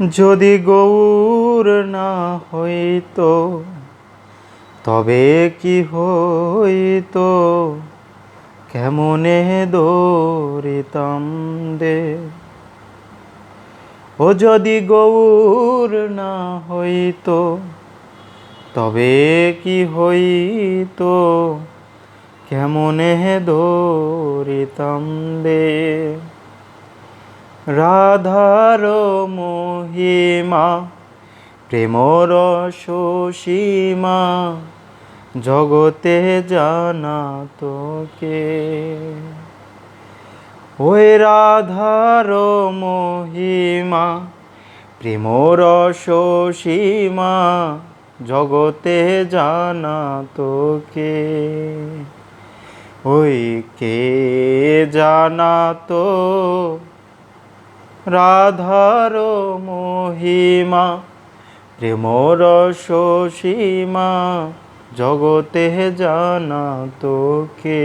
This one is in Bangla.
যদি গৌর না হইতো, তবে কি হইতো? কেমনে দৌড়িতাম দে? ও যদি গৌর না হইতো, তবে কি হইতো? কেমনে দৌড়িতাম দে? রাধার মহিমা প্রেমর সীমা জগতে জানা তোকে। ওই রাধার মহিমা প্রেমর সীমা জগতে জানা তোকে। ওই কে জানা তো রাধার মহিমা প্রেমর সীমা জগতে জানা তোকে